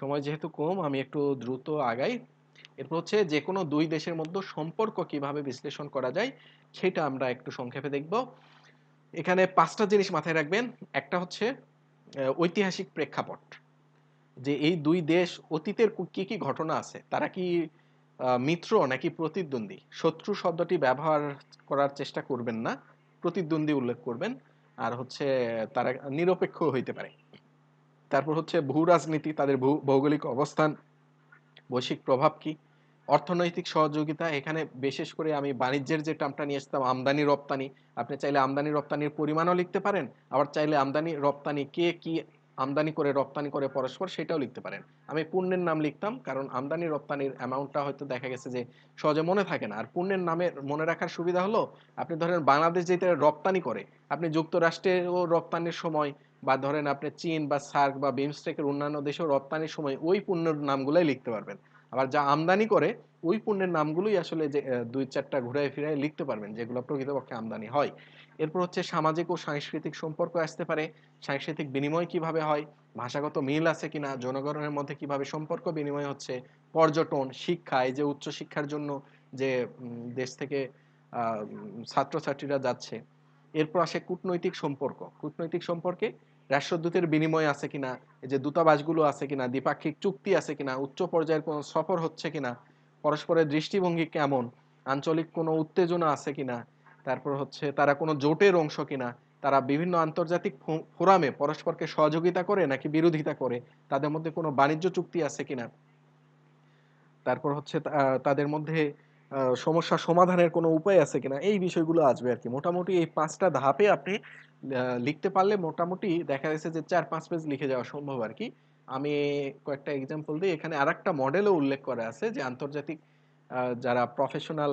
সময় যেহেতু কম, আমি একটু দ্রুত আগাই। এরপর হচ্ছে যে কোনো দুই দেশের মধ্যে সম্পর্ক কীভাবে বিশ্লেষণ করা যায়, সেটা আমরা একটু সংক্ষেপে দেখব। এখানে পাঁচটা জিনিস মাথায় রাখবেন। একটা হচ্ছে ঐতিহাসিক প্রেক্ষাপট। যে এই দুই দেশ অতীতের কি কি ঘটনা আছে? তারা কি মিত্র নাকি প্রতিদ্বন্দ্বী? শত্রু শব্দটি ব্যবহার করার চেষ্টা করবেন না, প্রতিদ্বন্দ্বী উল্লেখ করবেন। আর হচ্ছে, তারা নিরপেক্ষ হইতে পারে। তারপর হচ্ছে ভূ রাজনীতি, তাদের ভৌগোলিক অবস্থান, বৈশ্বিক প্রভাব কি, অর্থনৈতিক সহযোগিতা, এখানে বিশেষ করে আমি বাণিজ্যের যে টার্মটা নিয়ে এসতাম আমদানি রপ্তানি, আপনি চাইলে আমদানি রপ্তানির পরিমাণও লিখতে পারেন, আবার চাইলে আমদানি রপ্তানি কে কি আমদানি করে, রপ্তানি করে পরস্পর সেটাও লিখতে পারেন। আমি পুণ্যের নাম লিখতাম, কারণ আমদানি রপ্তানির অ্যামাউন্টটা হয়তো দেখা গেছে যে সহজে মনে থাকে না। আর পুণ্যের নামে মনে রাখার সুবিধা হলো, আপনি ধরেন বাংলাদেশ যেতে রপ্তানি করে, আপনি যুক্তরাষ্ট্রেও রপ্তানির সময় বা ধরেন আপনি চীন বা সার্ক বা বিমস্টেকের অন্যান্য দেশেও রপ্তানির সময় ওই পণ্যের নামগুলোই লিখতে পারবেন। আবার যা আমদানি করে, ওই পণ্যের নামগুলোই আসলে যে দুই চারটা ঘুরায় ফিরায় লিখতে পারবেন, যেগুলো প্রকৃতপক্ষে আমদানি হয়। এরপর হচ্ছে সামাজিক ও সাংস্কৃতিক সম্পর্ক আসতে পারে। সাংস্কৃতিক বিনিময় কীভাবে হয়? ভাষাগত মিল আছে কিনা? জনগণের মধ্যে কীভাবে সম্পর্ক বিনিময় হচ্ছে? পর্যটন, শিক্ষা, এই যে উচ্চ শিক্ষার জন্য যে দেশ থেকে ছাত্রছাত্রীরা যাচ্ছে। এরপর আসে কূটনৈতিক সম্পর্ক। কূটনৈতিক সম্পর্কে রাষ্ট্রদূতের বিনিময় আছে কিনা, এই যে দূতাবাসগুলো আছে কিনা, দ্বিপাক্ষিক চুক্তি আছে কিনা, উচ্চ পর্যায়ের কোনো সফর হচ্ছে কিনা, পরস্পরের দৃষ্টিভঙ্গি কেমন, আঞ্চলিক কোনো উত্তেজনা আছে কিনা, তারপর হচ্ছে তারা কোনো জোটের অংশ কিনা, তারা বিভিন্ন আন্তর্জাতিক ফোরামে পরস্পরকে সহযোগিতা করে নাকি বিরোধিতা করে, তাদের মধ্যে কোনো বাণিজ্য চুক্তি আছে কিনা? তারপর হচ্ছে তাদের মধ্যে সমস্যা সমাধানের কোনো উপায় আছে কিনা, এই বিষয়গুলো আসবে আর কি। মোটামুটি এই পাঁচটা ধাপে আপনি লিখতে পারলে মোটামুটি দেখা যাচ্ছে যে চার পাঁচ পেজ লিখে যাওয়া সম্ভব আর কি আমি কয়েকটা এক্সাম্পল দিই। এখানে আর একটা মডেলও উল্লেখ করা আছে যে আন্তর্জাতিক যারা প্রফেশনাল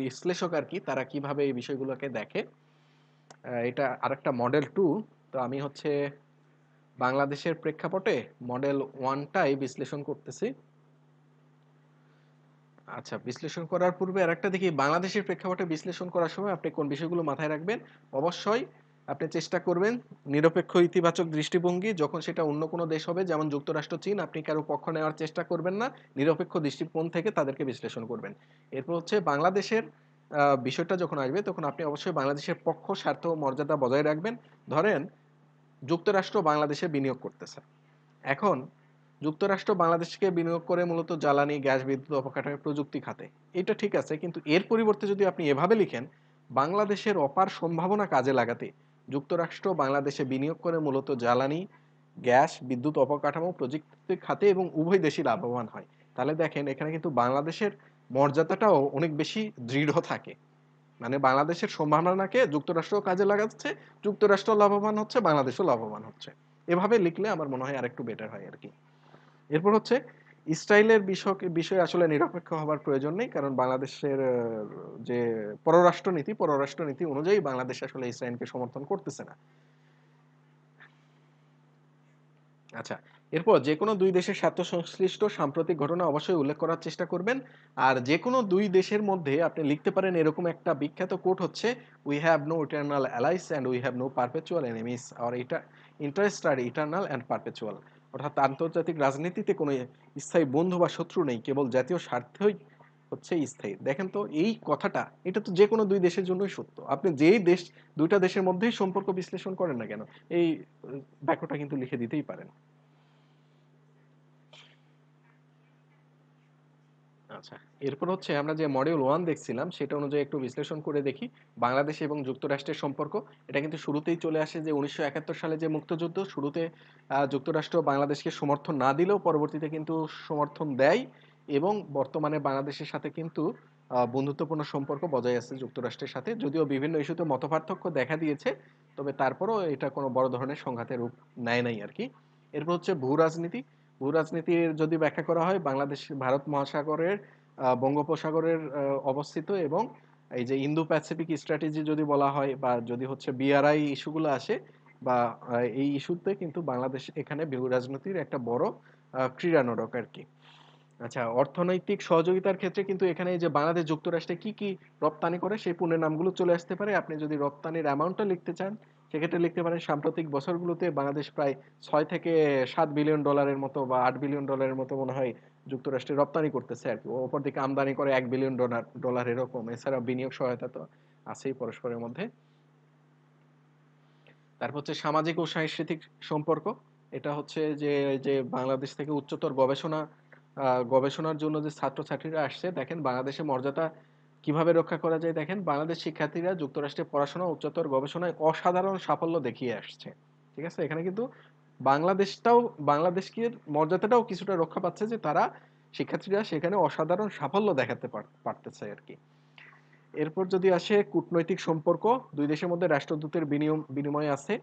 বিশ্লেষক আর কি তারা কীভাবে এই বিষয়গুলোকে দেখে। এটা আরেকটা মডেল টু তো আমি হচ্ছে বাংলাদেশের প্রেক্ষাপটে মডেল ওয়ানটাই বিশ্লেষণ করতেছি। আচ্ছা বিশ্লেষণ করার পূর্বে আরেকটা দেখি, বাংলাদেশের প্রেক্ষাপটে বিশ্লেষণ করার সময় আপনি কোন বিষয়গুলো মাথায় রাখবেন? অবশ্যই আপনি চেষ্টা করবেন নিরপেক্ষ ইতিবাচক দৃষ্টিভঙ্গি, যখন সেটা অন্য কোনো দেশ হবে, যেমন যুক্তরাষ্ট্র, চীন, আপনি কারও পক্ষ নেওয়ার চেষ্টা করবেন না, নিরপেক্ষ দৃষ্টিকোণ থেকে তাদেরকে বিশ্লেষণ করবেন। এরপর হচ্ছে বাংলাদেশের বিষয়টা যখন আসবে, তখন আপনি অবশ্যই বাংলাদেশের পক্ষ, স্বার্থ মর্যাদা বজায় রাখবেন। ধরেন, যুক্তরাষ্ট্র বাংলাদেশে বিনিয়োগ করতেছে। এখন যুক্তরাষ্ট্র বাংলাদেশকে বিনিয়োগ করে মূলত জ্বালানি, গ্যাস বিদ্যুৎ অপকাঠামো প্রযুক্তি খাতে। এটা ঠিক আছে, কিন্তু এর পরিবর্তে যদি আপনি এভাবে লিখেন, বাংলাদেশের অপার সম্ভাবনা কাজে লাগাতে যুক্তরাষ্ট্র বাংলাদেশে বিনিয়োগ করে মূলত জ্বালানি, গ্যাস, বিদ্যুৎ অপকাঠামো প্রযুক্তি খাতে এবং উভয় দেশই লাভবান হয়। তাহলে দেখেন, এখানে কিন্তু বাংলাদেশের মর্যাদাটাও অনেক বেশি দৃঢ় থাকে। মানে বাংলাদেশের সম্ভাবনাকে যুক্তরাষ্ট্র কাজে লাগাচ্ছে যুক্তরাষ্ট্র লাভবান হচ্ছে, বাংলাদেশও লাভবান হচ্ছে। এভাবে লিখলে আমার মনে হয় আরেকটু বেটার হয় আর কি। এরপর হচ্ছে স্টাইলের বিষয় বিষয়ে আসলে নিরপেক্ষ হবার প্রয়োজন নেই, কারণ বাংলাদেশের যে পররাষ্ট্রনীতি পররাষ্ট্রনীতি অনুযায়ী বাংলাদেশ আসলে ইসরায়েলকে সমর্থন করতেছে না। আচ্ছা এরপর যে কোনো দুই দেশের স্বার্থ সংশ্লিষ্ট সাম্প্রতিক ঘটনা অবশ্যই উল্লেখ করার চেষ্টা করবেন। আর যে কোনো দুই দেশের মধ্যে আপনি লিখতে পারেন এরকম একটা বিখ্যাত কোট হচ্ছে we have no eternal allies and we have no perpetual enemies আর এটা ইন্টারেস্ট আর ইটার্নাল অ্যান্ড পারপেচুয়াল অর্থাৎ আন্তর্জাতিক রাজনীতিতে কোনো স্থায়ী বন্ধু বা শত্রু নেই, কেবল জাতীয় স্বার্থই হচ্ছে স্থায়ী। দেখেন তো, এই কথাটা, এটা তো যে কোনো দুই দেশের জন্যই সত্য। আপনি যেই দেশ, দুইটা দেশের মধ্যেই সম্পর্ক বিশ্লেষণ করেন না কেন, এই বাক্যটা কিন্তু লিখে দিতেই পারেন। আচ্ছা এরপর হচ্ছে আমরা যে মডিউল ওয়ান দেখছিলাম, সেটা অনুযায়ী একটু বিশ্লেষণ করে দেখি। বাংলাদেশ এবং যুক্তরাষ্ট্রের সম্পর্ক, এটা কিন্তু শুরুতেই চলে আসে যে উনিশশো একাত্তর সালে যে মুক্তযুদ্ধ, শুরুতে যুক্তরাষ্ট্র বাংলাদেশকে সমর্থন না দিলেও পরবর্তীতে কিন্তু সমর্থন দেয় এবং বর্তমানে বাংলাদেশের সাথে কিন্তু বন্ধুত্বপূর্ণ সম্পর্ক বজায় আছে যুক্তরাষ্ট্রের সাথে। যদিও বিভিন্ন ইস্যুতে মতপার্থক্য দেখা দিয়েছে, তবে তারপরও এটা কোনো বড় ধরনের সংঘাতের রূপ নেয় নাই আর কি। এরপর হচ্ছে ভূ রাজনীতি ভূ রাজনীতির যদি ব্যাখ্যা করা হয়, বাংলাদেশ, ভারত মহাসাগরের বঙ্গোপসাগরের অবস্থিত এবং এই যে ইন্দো প্যাসিফিক স্ট্র্যাটেজি যদি বলা হয় বা যদি হচ্ছে বিআরআই ইস্যুগুলো আসে বা এই ইস্যুতে কিন্তু বাংলাদেশ এখানে ভূ রাজনীতির একটা বড় ক্রীড়ানরক আর কি। আচ্ছা অর্থনৈতিক সহযোগিতার ক্ষেত্রে কিন্তু এখানে যে বাংলাদেশ যুক্তরাষ্ট্রে কি কি রপ্তানি করে, সেই পণ্যের নামগুলো চলে আসতে পারে। আপনি যদি রপ্তানির অ্যামাউন্টটা লিখতে চান সেক্ষেত্রে লিখতে পারেন, সাম্প্রতিক বছরগুলোতে বাংলাদেশ প্রায় ছয় থেকে সাত বিলিয়ন ডলারের মতো বা আট বিলিয়ন ডলারের মতো মনে হয় যুক্তরাষ্ট্রে রপ্তানি করতেছে আর কি। অপর দিকে আমদানি করে এক বিলিয়ন ডলার ডলার এরকম। এছাড়া বিনিয়োগ সহায়তা তো আছেই পরস্পরের মধ্যে। তারপর হচ্ছে সামাজিক ও সাংস্কৃতিক সম্পর্ক। এটা হচ্ছে যে যে বাংলাদেশ থেকে উচ্চতর গবেষণা গবেষণার জন্য যে ছাত্রছাত্রীরা আসছে, দেখেন বাংলাদেশের মর্যাদা কীভাবে রক্ষা করা যায় দেখেন? বাংলাদেশ শিক্ষার্থীরা যুক্তরাষ্ট্রে পড়াশোনা, উচ্চতর গবেষণায় অসাধারণ সাফল্য দেখিয়ে আসছে। ঠিক আছে? এখানে কিন্তু বাংলাদেশটাও, বাংলাদেশকে মর্যাদাটাও কিছুটা রক্ষা পাচ্ছে যে তারা শিক্ষার্থীরা সেখানে অসাধারণ সাফল্য দেখাতে পারতেছে আর কি। এরপর যদি আসে কূটনৈতিক সম্পর্ক, দুই দেশের মধ্যে রাষ্ট্রদূতের বিনিময় আছে।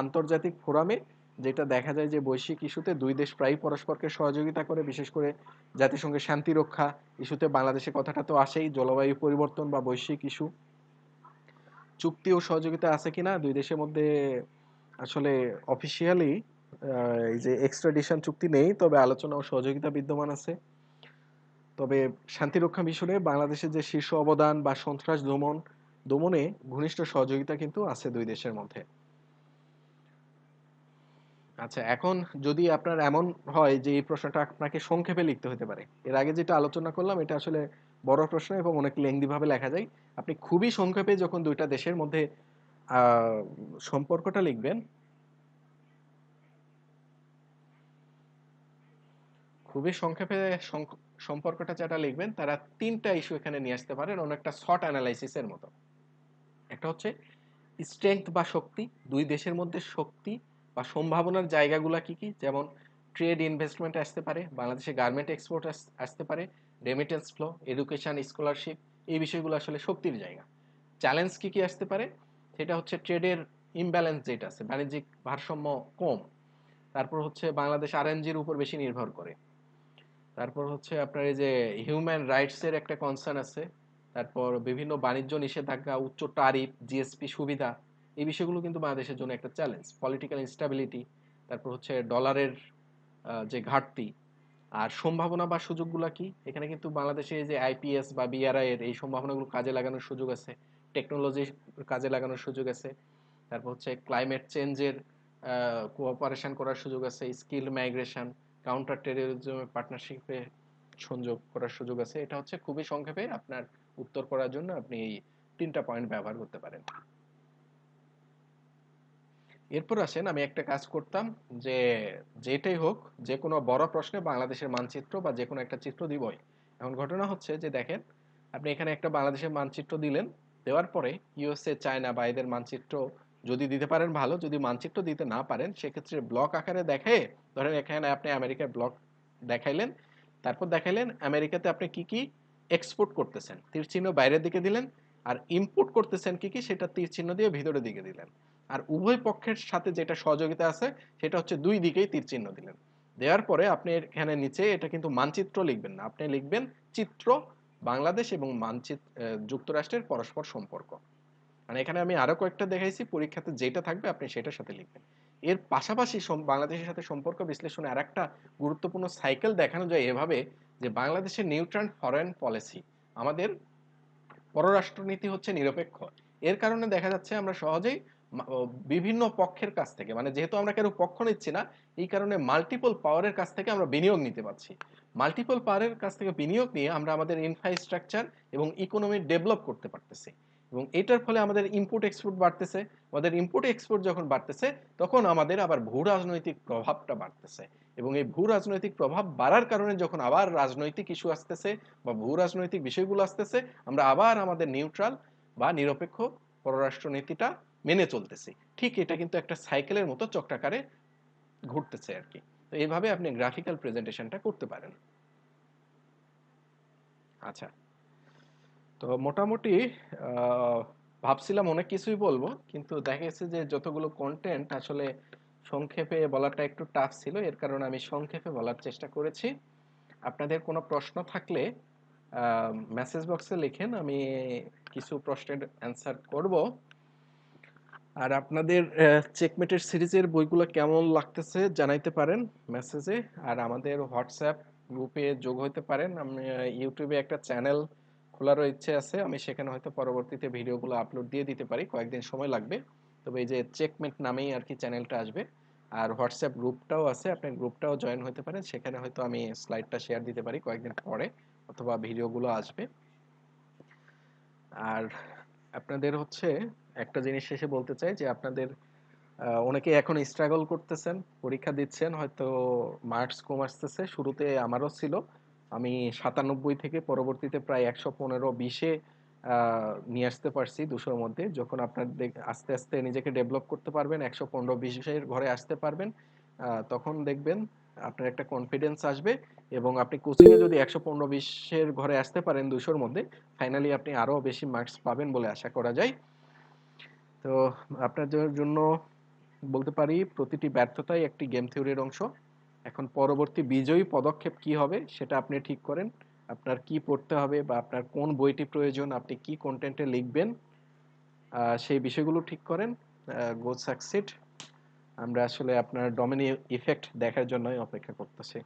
আন্তর্জাতিক ফোরামে যেটা দেখা যায় যে বৈশ্বিক ইস্যুতে দুই দেশ প্রায় পরস্পরকে সহযোগিতা করে, বিশেষ করে জাতিসংঘের শান্তি রক্ষা ইস্যুতে বাংলাদেশের কথাটা তো আসেই, জলবায়ু পরিবর্তন বা বৈশ্বিক ইস্যু। চুক্তি ও সহযোগিতা আছে কিনা দুই দেশের মধ্যে আসলে অফিসিয়ালি এই যে এক্সট্রাডিশন চুক্তি নেই, তবে আলোচনা ও সহযোগিতা বিদ্যমান আছে। তবে শান্তিরক্ষা মিশনে বাংলাদেশের যে শীর্ষ অবদান বা সন্ত্রাস দমন, দমনে ঘনিষ্ঠ সহযোগিতা কিন্তু আছে দুই দেশের মধ্যে। আচ্ছা এখন যদি আপনার এমন হয় যে এই প্রশ্নটা আপনাকে সংক্ষেপে লিখতে হতে পারে, এর আগে যেটা আলোচনা করলাম এটা আসলে বড় প্রশ্ন এবং অনেক লেংদি ভাবে লেখা যায়। আপনি খুবই সংক্ষেপে যখন দুইটা দেশের মধ্যে সম্পর্কটা লিখবেন, খুবই সংক্ষেপে সম্পর্কটা যেটা লিখবেন, তারা তিনটা ইস্যু এখানে নিয়ে আসতে পারেন, অনেকটা শর্ট অ্যানালাইসিসের মতো। একটা হচ্ছে স্ট্রেংথ বা শক্তি, দুই দেশের মধ্যে শক্তি বা সম্ভাবনার জায়গাগুলো কি কি? যেমন ট্রেড ইনভেস্টমেন্ট আসতে পারে, বাংলাদেশে গার্মেন্ট এক্সপোর্ট আসতে পারে রেমিটেন্স ফ্লো এডুকেশন স্কলারশিপ এই বিষয়গুলো আসলে শক্তির জায়গা। চ্যালেঞ্জ কি কি আসতে পারে? সেটা হচ্ছে ট্রেডের ইমব্যালেন্স যেটা আছে, বাণিজ্যিক ভারসাম্য কম। তারপর হচ্ছে বাংলাদেশ আরএনজির উপর বেশি নির্ভর করে। তারপর হচ্ছে আপনার এই যে হিউম্যান রাইটসের একটা কনসার্ন আছে। তারপর বিভিন্ন বাণিজ্য নিষেধাজ্ঞা, উচ্চ টারিফ জিএসপি সুবিধা এই বিষয়গুলো কিন্তু বাংলাদেশের জন্য একটা চ্যালেঞ্জ পলিটিক্যাল ইনস্টাবিলিটি তারপর হচ্ছে ডলারের যে ঘাটতি, আর সম্ভাবনা বা সুযোগগুলো কি? এখানে কিন্তু বাংলাদেশে যে আইপিএস বা বিআরআই এর এই সম্ভাবনাগুলো কাজে লাগানোর সুযোগ আছে টেকনোলজি কাজে লাগানোর সুযোগ আছে, তারপর হচ্ছে ক্লাইমেট চেঞ্জের কোঅপারেশন করার সুযোগ আছে স্কিল মাইগ্রেশন কাউন্টার টেরোরিজম পার্টনারশিপে সংযোগ করার সুযোগ আছে। এটা হচ্ছে খুবই সংক্ষেপে আপনার উত্তর করার জন্য আপনি এই তিনটা পয়েন্ট ব্যবহার করতে পারেন। এরপর আসেন আমি একটা কাজ করতাম যে যেটাই হোক, যে কোনো বড় প্রশ্নে বাংলাদেশের মানচিত্র বা যে কোনো একটা চিত্র দিবই। এখন ঘটনা হচ্ছে যে দেখেন, আপনি এখানে একটা বাংলাদেশের মানচিত্র দিলেন, দেওয়ার পরে ইউএসএ, চায়না বা এদের মানচিত্র যদি দিতে পারেন ভালো, যদি মানচিত্র দিতে না পারেন, সেক্ষেত্রে ব্লক আকারে দেখে, ধরেন এখানে আপনি আমেরিকার ব্লক দেখাইলেন, তারপর দেখাইলেন আমেরিকাতে আপনি কি কি এক্সপোর্ট করতেছেন, তীর চিহ্ন বাইরের দিকে দিলেন, আর ইম্পোর্ট করতেছেন কি কি, সেটা তীর চিহ্ন দিয়ে ভিতরের দিকে দিলেন। আর উভয় পক্ষের সাথে যেটা সহযোগিতা আছে, সেটা হচ্ছে দুই দিকেই তীর চিহ্ন দিলেন। দেওয়ার পরে আপনি এখানে নিচে এটা কিন্তু মানচিত্র লিখবেন না, আপনি লিখবেন চিত্র, বাংলাদেশ এবং মানচিত্র যুক্তরাষ্ট্রের পরস্পর সম্পর্ক। মানে এখানে আমি আরও কয়েকটা দেখাইছি, পরীক্ষাতে যেটা থাকবে আপনি সেটার সাথে লিখবেন। এর পাশাপাশি বাংলাদেশের সাথে সম্পর্ক বিশ্লেষণে আর একটা গুরুত্বপূর্ণ সাইকেল দেখানো যায় এভাবে যে বাংলাদেশের নিউট্রাল ফরেন পলিসি, আমাদের পররাষ্ট্রনীতি হচ্ছে নিরপেক্ষ। এর কারণে দেখা যাচ্ছে আমরা সহজেই বিভিন্ন পক্ষের কাছ থেকে মানে যেহেতু আমরা কেন পক্ষ নিচ্ছি না, এই কারণে মাল্টিপল পাওয়ারের কাছ থেকে আমরা বিনিয়োগ নিতে পারছি। মাল্টিপল পাওয়ারের কাছ থেকে বিনিয়োগ নিয়ে আমরা আমাদের ইনফ্রাস্ট্রাকচার এবং ইকোনমি ডেভেলপ করতে পারতেছি। এবং এটার ফলে আমাদের ইম্পোর্ট এক্সপোর্ট বাড়তেছে। আমাদের ইম্পোর্ট এক্সপোর্ট যখন বাড়তেছে, তখন আমাদের আবার ভূ রাজনৈতিক প্রভাবটা বাড়তেছে। এবং এই ভূ রাজনৈতিক প্রভাব বাড়ার কারণে যখন আবার রাজনৈতিক ইস্যু আসতেছে বা ভূ রাজনৈতিক বিষয়গুলো আসতেছে, আমরা আবার আমাদের নিউট্রাল বা নিরপেক্ষ পররাষ্ট্র নীতিটা মেনে চলতেছি। ঠিক এটা কিন্তু একটা সাইকেলের মতো চক্রাকারে ঘুরতেছে আর কি। তো এইভাবে আপনি গ্রাফিক্যাল প্রেজেন্টেশনটা করতে পারেন। আচ্ছা। তো মোটামুটি ভাবছিলাম অনেক কিছুই বলব, কিন্তু দেখা গেছে যে যতগুলো কন্টেন্ট আসলে সংক্ষেপে বলাটা একটু টাফ ছিল, এর কারণে আমি সংক্ষেপে বলার চেষ্টা করেছি। আপনাদের কোনো প্রশ্ন থাকলে মেসেজ বক্সে লিখেন, আমি কিছু প্রশ্নের অ্যান্সার করব। আর আপনাদের চেকমেটের সিরিজের বইগুলো কেমন লাগতেছে জানাইতে পারেন মেসেজে আর আমাদের হোয়াটসঅ্যাপ গ্রুপে যোগ হইতে পারেন। আমি ইউটিউবে একটা চ্যানেল খোলারও ইচ্ছে আছে। আমি সেখানে হয়তো পরবর্তীতে ভিডিওগুলো আপলোড দিয়ে দিতে পারি। কয়েকদিন সময় লাগবে। তবে এই যে চেকমেট নামেই আর কি চ্যানেলটা আসবে। আর হোয়াটসঅ্যাপ গ্রুপটাও আছে। আপনি গ্রুপটাও জয়েন হতে পারেন। সেখানে হয়তো আমি স্লাইডটা শেয়ার দিতে পারি কয়েকদিন পরে অথবা ভিডিওগুলো আসবে। আর আপনাদের হচ্ছে একটা জিনিস শেষে বলতে চাই যে আপনাদের অনেকে এখন স্ট্রাগল করতেছেন, পরীক্ষা দিচ্ছেন, হয়তো মার্কস কম আসতেছে, শুরুতে আমারও ছিল। আমি সাতানব্বই থেকে পরবর্তীতে প্রায় একশো পনেরো, বিশে নিয়ে আসতে পারছি দুশোর মধ্যে। যখন আপনার আস্তে আস্তে নিজেকে ডেভেলপ করতে পারবেন, একশো পনেরো, বিশের ঘরে আসতে পারবেন তখন দেখবেন আপনার একটা কনফিডেন্স আসবে এবং আপনি কোচিংয়ে যদি একশো পনেরো, বিশের ঘরে আসতে পারেন দুশোর মধ্যে ফাইনালি আপনি আরও বেশি মার্কস পাবেন বলে আশা করা যায়। তো আপনাদের জন্য বলতে পারি, প্রতিটি ব্যর্থতাই একটি গেম থিওরির অংশ। এখন পরবর্তী বিজয়ী পদক্ষেপ কি হবে, সেটা আপনি ঠিক করেন। আপনার কি পড়তে হবে বা আপনার কোন বইটি প্রয়োজন, আপনি কি কন্টেন্টে লিখবেন সেই বিষয়গুলো ঠিক করেন। গো সাকসিড আমরা আসলে আপনার ডমিনি ইফেক্ট দেখার জন্যই অপেক্ষা করতেছি।